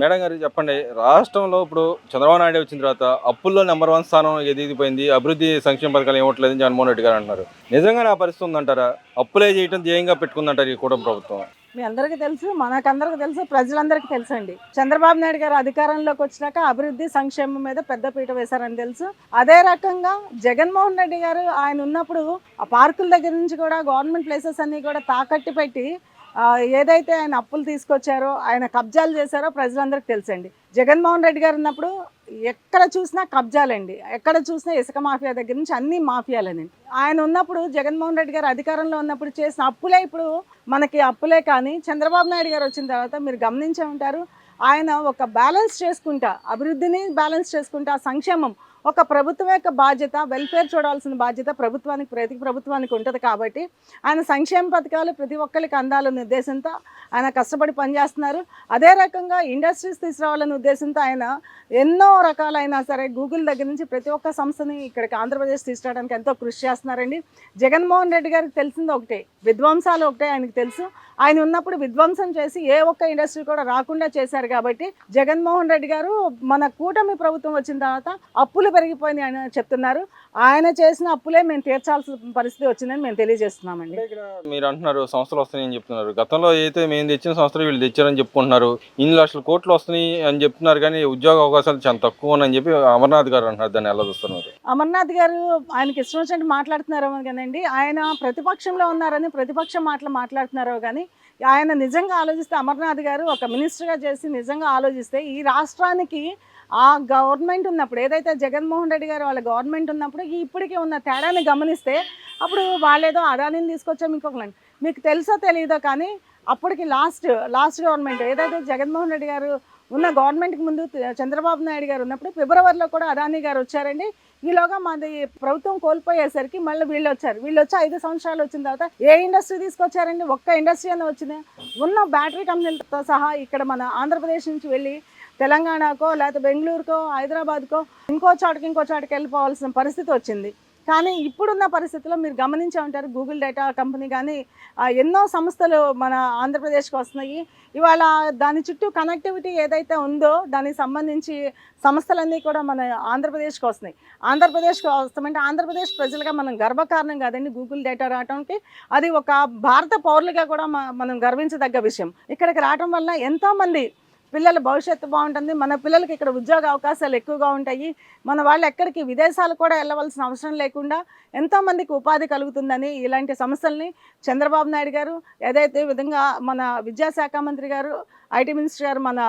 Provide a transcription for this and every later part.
Madam గారు చెప్పండి రాష్ట్రంలో ఇప్పుడు చంద్రబాబు నాయుడు వచ్చిన తర్వాత అప్పుల్లో నెంబర్ వన్ స్థానం ఎదిగిపోయింది అభివృద్ధి సంక్షేమ పథకాలు ఇవ్వట్లేదని జగన్మోహన్ రెడ్డి గారు అంటున్నారు నిజంగానే ఆ పరిస్థితి ఉందంటారా? అప్పులే చేయడం ధ్యేయంగా పెట్టుకుందంటారు ఈ కూటమి ప్రభుత్వం. మీ అందరికీ తెలుసు మనకందరికీ తెలుసు ప్రజలందరికీ తెలుసు అండి చంద్రబాబు నాయుడు గారు అధికారంలోకి వచ్చినాక అభివృద్ధి సంక్షేమం మీద పెద్దపీట వేశారని తెలుసు. అదే రకంగా జగన్మోహన్ రెడ్డి గారు ఆయన ఉన్నప్పుడు ఆ పార్కుల దగ్గర నుంచి కూడా గవర్నమెంట్ ప్లేసెస్ అన్ని కూడా తాకట్టు పెట్టి ఏదైతే ఆయన అప్పులు తీసుకొచ్చారో ఆయన కబ్జాలు చేశారో ప్రజలందరికీ తెలుసండి. జగన్మోహన్ రెడ్డి గారు ఉన్నప్పుడు ఎక్కడ చూసినా కబ్జాలండి. ఎక్కడ చూసినా ఇసుక మాఫియా దగ్గర నుంచి అన్ని మాఫియాలేనండి. ఆయన ఉన్నప్పుడు జగన్మోహన్ రెడ్డి గారు అధికారంలో ఉన్నప్పుడు చేసిన అప్పులే ఇప్పుడు మనకి అప్పులే కానీ చంద్రబాబు నాయుడు గారు వచ్చిన తర్వాత మీరు గమనించే ఉంటారు ఆయన ఒక బ్యాలెన్స్ చేసుకుంటా అభివృద్ధిని బ్యాలెన్స్ చేసుకుంటా సంక్షేమం ఒక ప్రభుత్వం యొక్క బాధ్యత వెల్ఫేర్ చూడాల్సిన బాధ్యత ప్రభుత్వానికి ప్రతి ప్రభుత్వానికి ఉంటుంది కాబట్టి ఆయన సంక్షేమ పథకాలు ప్రతి ఒక్కరికి అందాలనే ఉద్దేశంతో ఆయన కష్టపడి పనిచేస్తున్నారు. అదే రకంగా ఇండస్ట్రీస్ తీసుకురావాలనే ఉద్దేశంతో ఆయన ఎన్నో రకాలైన సరే గూగుల్ దగ్గర నుంచి ప్రతి ఒక్క సంస్థని ఇక్కడికి ఆంధ్రప్రదేశ్ తీసుకురావడానికి ఎంతో కృషి చేస్తున్నారండి. జగన్మోహన్ రెడ్డి గారికి తెలిసింది ఒకటే విధ్వంసాలు ఒకటే ఆయనకు తెలుసు. ఆయన ఉన్నప్పుడు విధ్వంసం చేసి ఏ ఒక్క ఇండస్ట్రీ కూడా రాకుండా చేశారు కాబట్టి జగన్మోహన్ రెడ్డి గారు మన కూటమి ప్రభుత్వం వచ్చిన తర్వాత అప్పులు పెరిగిపోయినాయి అని చెప్తున్నారు. ఆయన చేసిన అప్పులే మేము తీర్చాల్సిన పరిస్థితి వచ్చిందని మేము తెలియజేస్తున్నామండి. మీరు అంటున్నారు సంస్థలు వస్తున్నాయని చెప్తున్నారు. గతంలో అయితే మేము తెచ్చిన సంస్థలు వీళ్ళు తెచ్చారని చెప్పుకుంటున్నారు. ఇన్ని లక్షల కోట్లు వస్తున్నాయి అని చెప్తున్నారు కానీ ఉద్యోగ అవకాశాలు చాలా తక్కువ అని చెప్పి అమర్నాథ్ గారు అంటున్నారు. దాన్ని ఎలా చూస్తున్నారు? అమర్నాథ్ గారు ఆయనకి ఇష్టం వచ్చినట్టు మాట్లాడుతున్నారేమో కానండి ఆయన ప్రతిపక్షంలో ఉన్నారని ప్రతిపక్షం మాటలు మాట్లాడుతున్నారో కానీ ఆయన నిజంగా ఆలోచిస్తే అమర్నాథ్ గారు ఒక మినిస్టర్గా చేసి నిజంగా ఆలోచిస్తే ఈ రాష్ట్రానికి ఆ గవర్నమెంట్ ఉన్నప్పుడు ఏదైతే జగన్మోహన్ రెడ్డి గారు వాళ్ళ గవర్నమెంట్ ఉన్నప్పుడు ఇప్పటికే ఇప్పటికీ ఉన్న తేడాని గమనిస్తే అప్పుడు వాళ్ళేదో అదానిని తీసుకొచ్చాం ఇంకొకటి మీకు తెలుసో తెలియదో కానీ అప్పటికి లాస్ట్ లాస్ట్ గవర్నమెంట్ ఏదైతే జగన్మోహన్ రెడ్డి గారు ఉన్న గవర్నమెంట్కి ముందు చంద్రబాబు నాయుడు గారు ఉన్నప్పుడు ఫిబ్రవరిలో కూడా అదానీ గారు వచ్చారండి. ఈలోగా మాది ప్రభుత్వం కోల్పోయేసరికి మళ్ళీ వీళ్ళు వచ్చారు. వీళ్ళు వచ్చి ఐదు సంవత్సరాలు వచ్చిన తర్వాత ఏ ఇండస్ట్రీ తీసుకొచ్చారండి? ఒక్క ఇండస్ట్రీ అని వచ్చింది. ఉన్న బ్యాటరీ కంపెనీలతో సహా ఇక్కడ మన ఆంధ్రప్రదేశ్ నుంచి వెళ్ళి తెలంగాణకో లేకపోతే బెంగళూరుకో హైదరాబాద్కో ఇంకో చోటకి ఇంకో చోటకి వెళ్ళిపోవాల్సిన పరిస్థితి వచ్చింది. కానీ ఇప్పుడున్న పరిస్థితుల్లో మీరు గమనించే ఉంటారు గూగుల్ డేటా కంపెనీ కానీ ఎన్నో సంస్థలు మన ఆంధ్రప్రదేశ్కి వస్తున్నాయి. ఇవాళ దాని చుట్టూ కనెక్టివిటీ ఏదైతే ఉందో దానికి సంబంధించి సంస్థలన్నీ కూడా మన ఆంధ్రప్రదేశ్కి వస్తున్నాయి. ఆంధ్రప్రదేశ్కి వస్తామంటే ఆంధ్రప్రదేశ్ ప్రజలుగా మనం గర్వకారణం కాదండి గూగుల్ డేటా రావడానికి అది ఒక భారత పౌరులుగా కూడా మనం గర్వించదగ్గ విషయం. ఇక్కడికి రావడం వల్ల ఎంతోమంది పిల్లల భవిష్యత్తు బాగుంటుంది. మన పిల్లలకి ఇక్కడ ఉద్యోగ అవకాశాలు ఎక్కువగా ఉంటాయి. మన వాళ్ళు ఎక్కడికి విదేశాలు కూడా వెళ్ళవలసిన అవసరం లేకుండా ఎంతోమందికి ఉపాధి కలుగుతుందని ఇలాంటి సంస్థల్ని చంద్రబాబు నాయుడు గారు ఏదైతే విధంగా మన విద్యాశాఖ మంత్రి గారు ఐటీ మినిస్టర్ గారు మన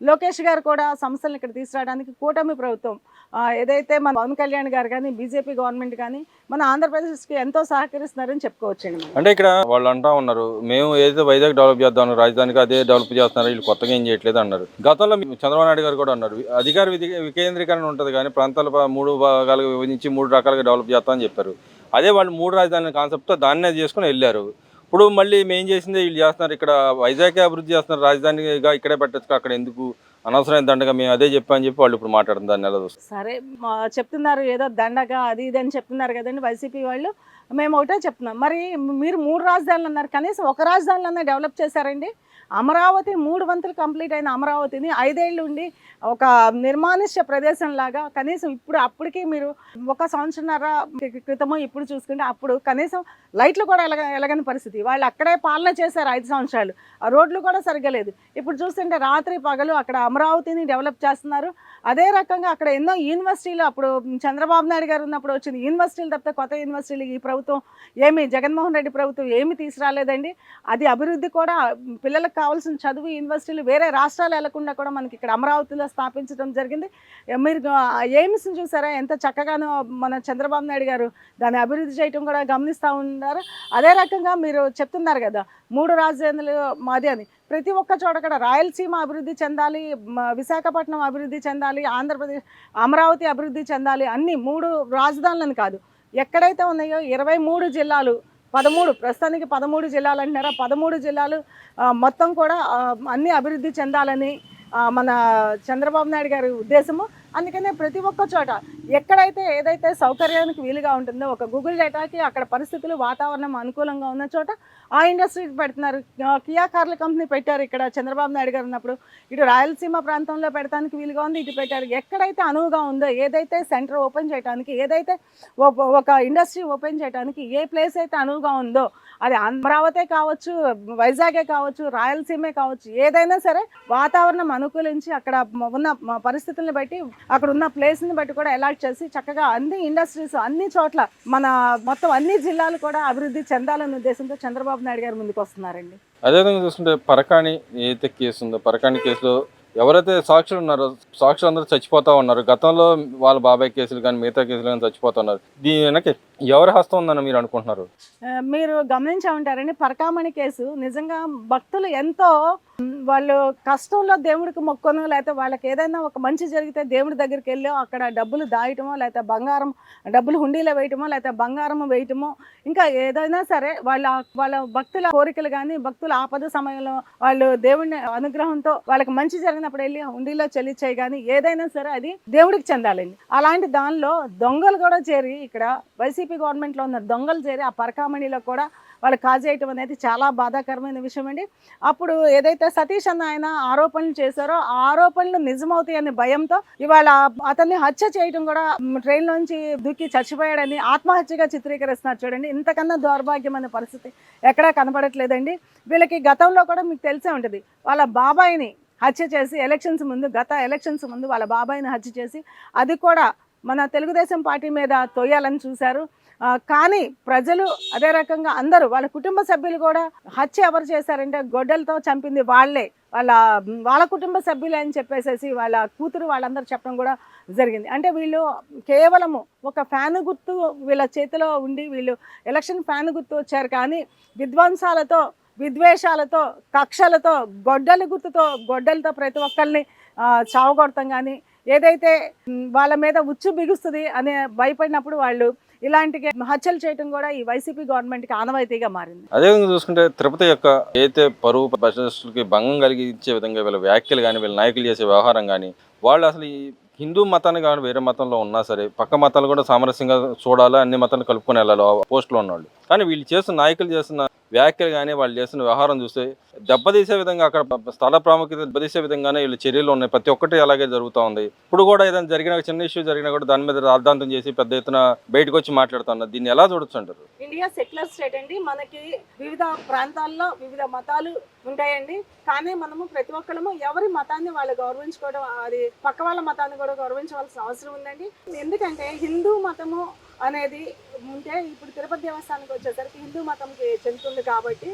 లోకేష్ గారు కూడా సంస్థలను ఇక్కడ తీసుకురావడానికి కూటమి ప్రభుత్వం ఏదైతే మన పవన్ కళ్యాణ్ గారు కానీ బీజేపీ గవర్నమెంట్ కానీ మన ఆంధ్రప్రదేశ్కి ఎంతో సహకరిస్తున్నారని చెప్పుకోవచ్చండి అంటే ఇక్కడ వాళ్ళు అంటా ఉన్నారు మేము ఏదైతే వైజాగ్ డెవలప్ చేద్దాం రాజధానికి అదే డెవలప్ చేస్తున్నారు వీళ్ళు కొత్తగా ఏం చేయట్లేదు అన్నారు. గతంలో చంద్రబాబు నాయుడు గారు కూడా అన్నారు. అధికార విధి వికేంద్రీకరణ ఉంటుంది కానీ ప్రాంతాల మూడు భాగాలుగా విభజించి మూడు రకాలుగా డెవలప్ చేస్తామని చెప్పారు. అదే వాళ్ళు మూడు రాజధానుల కాన్సెప్ట్తో దాన్నే చేసుకుని వెళ్ళారు. ఇప్పుడు మళ్ళీ మేం చేసిందే వీళ్ళు చేస్తున్నారు? ఇక్కడ వైజాగ్ అభివృద్ధి చేస్తున్నారు. రాజధానిగా ఇక్కడే పెట్టచ్చు అక్కడ ఎందుకు? అనవసరమైన దండగా మేము అదే చెప్పామని చెప్పి వాళ్ళు ఇప్పుడు మాట్లాడడం దాన్ని ఎలా సరే చెప్తున్నారు ఏదో దండగా అది ఇది అని చెప్తున్నారు కదండి వైసీపీ వాళ్ళు. మేము ఒకటే చెప్తున్నాం. మరి మీరు మూడు రాజధానులు అన్నారు. కనీసం ఒక రాజధానిలో డెవలప్ చేశారండి? అమరావతి మూడు వంతులు కంప్లీట్ అయిన అమరావతిని ఐదేళ్ళు ఉండి ఒక నిర్మానుష్య ప్రదేశం లాగా కనీసం ఇప్పుడు అప్పటికి మీరు ఒక సంవత్సరంన్నర క్రితమో ఇప్పుడు చూసుకుంటే అప్పుడు కనీసం లైట్లు కూడా ఎలగ ఎలగని పరిస్థితి. వాళ్ళు అక్కడే పాలన చేశారు ఐదు సంవత్సరాలు. ఆ రోడ్లు కూడా సరిగ్గా లేదు. ఇప్పుడు చూస్తుంటే రాత్రి పగలు అక్కడ అమరావతిని డెవలప్ చేస్తున్నారు. అదే రకంగా అక్కడ ఎన్నో యూనివర్సిటీలు అప్పుడు చంద్రబాబు నాయుడు గారు ఉన్నప్పుడు వచ్చింది యూనివర్సిటీలు తప్పితే కొత్త యూనివర్సిటీలు ఈ ప్రభుత్వం ఏమి జగన్మోహన్ రెడ్డి ప్రభుత్వం ఏమి తీసుకురాలేదండి. అది అభివృద్ధి కూడా పిల్లలకు కావాల్సిన చదువు యూనివర్సిటీలు వేరే రాష్ట్రాలు వెళ్ళకుండా కూడా మనకి ఇక్కడ అమరావతిలో స్థాపించడం జరిగింది. మీరు ఎయిమ్స్ని చూసారా? ఎంత చక్కగానో మన చంద్రబాబు నాయుడు గారు దాన్ని అభివృద్ధి చేయటం కూడా గమనిస్తూ ఉన్నారు. అదే రకంగా మీరు చెప్తున్నారు కదా మూడు రాజధానులు మాది అని. ప్రతి ఒక్క చోట కూడా రాయలసీమ అభివృద్ధి చెందాలి విశాఖపట్నం అభివృద్ధి చెందాలి ఆంధ్రప్రదేశ్ అమరావతి అభివృద్ధి చెందాలి అన్ని మూడు రాజధానులను కాదు. ఎక్కడైతే ఉన్నాయో ఇరవై మూడు జిల్లాలు పదమూడు ప్రస్తుతానికి పదమూడు జిల్లాలు అంటున్నారా? పదమూడు జిల్లాలు మొత్తం కూడా అన్ని అభివృద్ధి చెందాలని మన చంద్రబాబు నాయుడు గారి ఉద్దేశము. అందుకనే ప్రతి ఒక్క చోట ఎక్కడైతే ఏదైతే సౌకర్యానికి వీలుగా ఉంటుందో ఒక గూగుల్ డేటాకి అక్కడ పరిస్థితులు వాతావరణం అనుకూలంగా ఉన్న చోట ఆ ఇండస్ట్రీ పెడుతున్నారు. కియా కార్ల కంపెనీ పెట్టారు ఇక్కడ చంద్రబాబు నాయుడు గారు ఉన్నప్పుడు. ఇటు రాయలసీమ ప్రాంతంలో పెడతానికి వీలుగా ఉంది ఇటు పెట్టారు. ఎక్కడైతే అనువుగా ఉందో ఏదైతే సెంటర్ ఓపెన్ చేయడానికి ఏదైతే ఒక- ఒక ఇండస్ట్రీ ఓపెన్ చేయడానికి ఏ ప్లేస్ అయితే అనువుగా ఉందో అది అమరావతే కావచ్చు వైజాగే కావచ్చు రాయలసీమే కావచ్చు ఏదైనా సరే వాతావరణం అనుకూలించి అక్కడ ఉన్న పరిస్థితులను బట్టి అక్కడ ఉన్న ప్లేస్ని బట్టి కూడా అలాట్ చేసి చక్కగా అన్ని ఇండస్ట్రీస్ అన్ని చోట్ల మన మొత్తం అన్ని జిల్లాలు కూడా అభివృద్ధి చెందాలనే ఉద్దేశంతో చంద్రబాబు నాయుడు గారు ముందుకు వస్తున్నారండి. అదేవిధంగా చూస్తుంటే పరకాణి ఏదైతే కేసు ఉందో పరకాణి కేసులో ఎవరైతే సాక్షులు ఉన్నారో సాక్షులు అందరూ చచ్చిపోతా ఉన్నారు. గతంలో వాళ్ళ బాబాయ్ కేసులు కానీ మిగతా కేసులు కానీ చచ్చిపోతా ఉన్నారు. దీని వెనక ఎవరి హస్తం ఉందని మీరు అనుకుంటున్నారు? మీరు గమనించే ఉంటారండి. పరకామణి కేసు నిజంగా భక్తులు ఎంతో వాళ్ళు కష్టంలో దేవుడికి మొక్కను లేకపోతే వాళ్ళకి ఏదైనా ఒక మంచి జరిగితే దేవుడి దగ్గరికి వెళ్ళి అక్కడ డబ్బులు దాయటమో లేకపోతే బంగారం డబ్బులు హుండీలో వేయటమో లేకపోతే బంగారం వేయటమో ఇంకా ఏదైనా సరే వాళ్ళ వాళ్ళ భక్తుల కోరికలు కానీ భక్తుల ఆపద సమయంలో వాళ్ళు దేవుడిని అనుగ్రహంతో వాళ్ళకి మంచి జరిగినప్పుడు వెళ్ళి హుండీలో చెల్లించాయి కానీ ఏదైనా సరే అది దేవుడికి చెందాలండి. అలాంటి దానిలో దొంగలు కూడా చేరి ఇక్కడ వైసీపీ గవర్నమెంట్లో ఉన్న దొంగలు చేరి ఆ పరకామణిలో కూడా వాళ్ళు కాజేయటం అనేది చాలా బాధాకరమైన విషయం అండి. అప్పుడు ఏదైతే సతీష్ అన్న ఆయన ఆరోపణలు చేశారో ఆ ఆరోపణలు నిజమవుతాయనే భయంతో ఇవాళ అతన్ని హత్య చేయటం కూడా ట్రైన్ నుంచి దూకి చచ్చిపోయాడని ఆత్మహత్యగా చిత్రీకరిస్తున్నారు చూడండి. ఇంతకన్నా దౌర్భాగ్యమైన పరిస్థితి ఎక్కడా కనపడట్లేదండి. వీళ్ళకి గతంలో కూడా మీకు తెలిసే ఉంటుంది. వాళ్ళ బాబాయిని హత్య చేసి ఎలక్షన్స్ ముందు గత ఎలక్షన్స్ ముందు వాళ్ళ బాబాయిని హత్య చేసి అది కూడా మన తెలుగుదేశం పార్టీ మీద తొయ్యాలని చూశారు. కానీ ప్రజలు అదే రకంగా అందరూ వాళ్ళ కుటుంబ సభ్యులు కూడా హత్య ఎవరు చేశారంటే గొడ్డలతో చంపింది వాళ్ళే. వాళ్ళ వాళ్ళ కుటుంబ సభ్యులే అని చెప్పేసేసి వాళ్ళ కూతురు వాళ్ళందరూ చెప్పడం కూడా జరిగింది. అంటే వీళ్ళు కేవలము ఒక ఫ్యాన్ గుర్తు వీళ్ళ చేతిలో ఉండి వీళ్ళు ఎలక్షన్ ఫ్యాన్ గుర్తు వచ్చారు కానీ విధ్వంసాలతో విద్వేషాలతో కక్షలతో గొడ్డల గుర్తుతో గొడ్డలతో ప్రతి ఒక్కరిని చావగొడతాం కానీ ఏదైతే వాళ్ళ మీద ఉచ్చు బిగుస్తుంది అనే భయపడినప్పుడు వాళ్ళు ఇలాంటి హత్యలు చేయడం కూడా ఈ వైసీపీ గవర్నమెంట్కి ఆనవాయితీగా మారింది. అదేవిధంగా చూసుకుంటే తిరుపతి యొక్క ఏదైతే పరువు ప్రజలకి భంగం కలిగించే విధంగా వీళ్ళ వ్యాఖ్యలు కానీ వీళ్ళ నాయకులు చేసే వ్యవహారం కానీ వాళ్ళు అసలు ఈ హిందూ మతాన్ని కానీ వేరే మతంలో ఉన్నా సరే పక్క మతాలు కూడా సామరస్యంగా చూడాలి అన్ని మతాలు కలుపుకొని వెళ్ళాలి పోస్టులో ఉన్నవాళ్ళు. కానీ వీళ్ళు చేస్తున్న నాయకులు చేస్తున్న వ్యాఖ్యలు కానీ వాళ్ళు చేస్తున్న వ్యవహారం చూస్తే దెబ్బతీసే విధంగా అక్కడ స్థల ప్రాముఖ్యత దెబ్బతీసే విధంగానే వీళ్ళు చర్యలు ఉన్నాయి. ప్రతి ఒక్కటి అలాగే జరుగుతూ ఉంది. ఇప్పుడు కూడా ఏదైనా జరిగిన చిన్న ఇష్యూ జరిగినా కూడా దాని మీద రాద్ధాంతం చేసి పెద్ద ఎత్తున బయటకు వచ్చి మాట్లాడుతున్నారు దీన్ని ఎలా చూడొచ్చు అంటారు ఇండియా సెక్యులర్ స్టేట్ అండి. మనకి వివిధ ప్రాంతాల్లో వివిధ మతాలు ఉంటాయండి. కానీ మనము ప్రతి ఒక్కరము ఎవరి మతాన్ని వాళ్ళు గౌరవించుకోవడం అది పక్క వాళ్ళ మతాన్ని కూడా గౌరవించవలసిన అవసరం ఉందండి. ఎందుకంటే హిందూ మతము అనేది ఉంటే ఇప్పుడు తిరుపతి దేవస్థానానికి వచ్చేసరికి హిందూ మతంకి చెందుతుంది కాబట్టి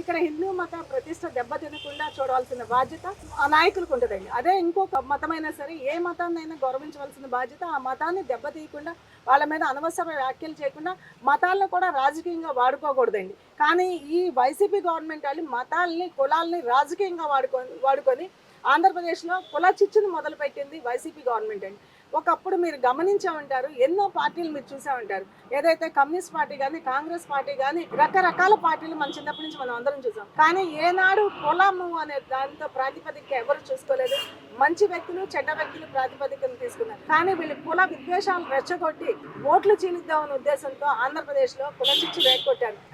ఇక్కడ హిందూ మత ప్రతిష్ట దెబ్బతినకుండా చూడవలసిన బాధ్యత ఆ నాయకులకు ఉంటుందండి. అదే ఇంకొక మతమైనా సరే ఏ మతాన్నైనా గౌరవించవలసిన బాధ్యత ఆ మతాన్ని దెబ్బతీయకుండా వాళ్ళ మీద అనవసర వ్యాఖ్యలు చేయకుండా మతాలను కూడా రాజకీయంగా వాడుకోకూడదండి. కానీ ఈ వైసీపీ గవర్నమెంట్ వాళ్ళు మతాల్ని కులాల్ని రాజకీయంగా వాడుకొని వాడుకొని ఆంధ్రప్రదేశ్లో కుల చిచ్చును మొదలుపెట్టింది వైసీపీ గవర్నమెంట్ అండి. ఒకప్పుడు మీరు గమనించే ఉంటారు ఎన్నో పార్టీలు మీరు చూసే ఉంటారు ఏదైతే కమ్యూనిస్ట్ పార్టీ కానీ కాంగ్రెస్ పార్టీ కానీ రకరకాల పార్టీలు మన చిన్నప్పటి నుంచి మనం అందరం చూసాం. కానీ ఏనాడు కులము అనే దాంతో ప్రాతిపదిక ఎవరు చూసుకోలేదు. మంచి వ్యక్తులు చెడ్డ వ్యక్తులు ప్రాతిపదికను తీసుకున్నారు. కానీ వీళ్ళు కుల విద్వేషాలు రెచ్చగొట్టి ఓట్లు చీలిద్దామనే ఉద్దేశంతో ఆంధ్రప్రదేశ్లో కుల చిచ్చు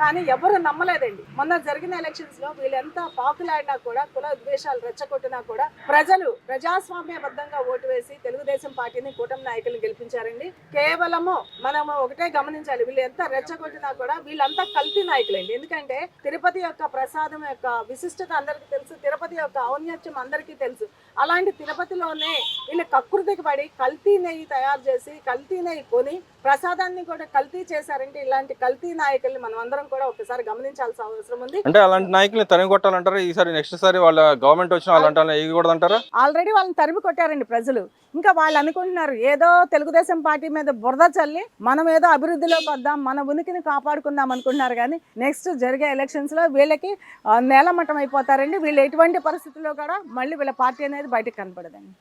కానీ ఎవరు నమ్మలేదండి. మొన్న జరిగిన ఎలక్షన్స్లో వీళ్ళెంత పాకులాడినా కూడా కుల విద్వేషాలు రెచ్చగొట్టినా కూడా ప్రజలు ప్రజాస్వామ్యబద్ధంగా ఓటు వేసి తెలుగుదేశం పార్టీని కూటమి నాయకులు గెలిపించారండి. కేవలము మనము ఒకటే గమనించాలి. వీళ్ళు ఎంత రెచ్చగొట్టినా కూడా వీళ్ళంతా కల్తీ నాయకులండి. ఎందుకంటే తిరుపతి యొక్క ప్రసాదం యొక్క విశిష్టత అందరికీ తెలుసు. తిరుపతి యొక్క ఔన్నత్యం అందరికీ తెలుసు. అలాంటి తిరుపతిలోనే వీళ్ళు కకృతికి పడి కల్తీ నెయ్యి తయారు చేసి కల్తీ నెయ్యి కొని ప్రసాదాన్ని కూడా కల్తీ చేశారంటే ఇలాంటి కల్తీ నాయకుల్ని మనం అందరం కూడా ఒకసారి గమనించాల్సిన అవసరం ఉంది. అంటే అలాంటి నాయకుల్ని తరిమి కొట్టాలంటారా ఈసారి నెక్స్ట్ సారి వాళ్ళ గవర్నమెంట్ వచ్చిన అలాంటి వేయకూడదంటారా ఆల్రెడీ వాళ్ళని తరిమి కొట్టారండి ప్రజలు. ఇంకా వాళ్ళు అనుకుంటున్నారు ఏదో తెలుగుదేశం పార్టీ మీద బురద చల్లి మనం ఏదో అభివృద్ధిలోకి వద్దాం మన ఉనికిని కాపాడుకుందాం అనుకుంటున్నారు కానీ నెక్స్ట్ జరిగే ఎలక్షన్స్లో వీళ్ళకి నేలమట్టం అయిపోతారండి. వీళ్ళు ఎటువంటి పరిస్థితుల్లో కూడా మళ్ళీ వీళ్ళ పార్టీ అనేది బయటకు కనపడదండి.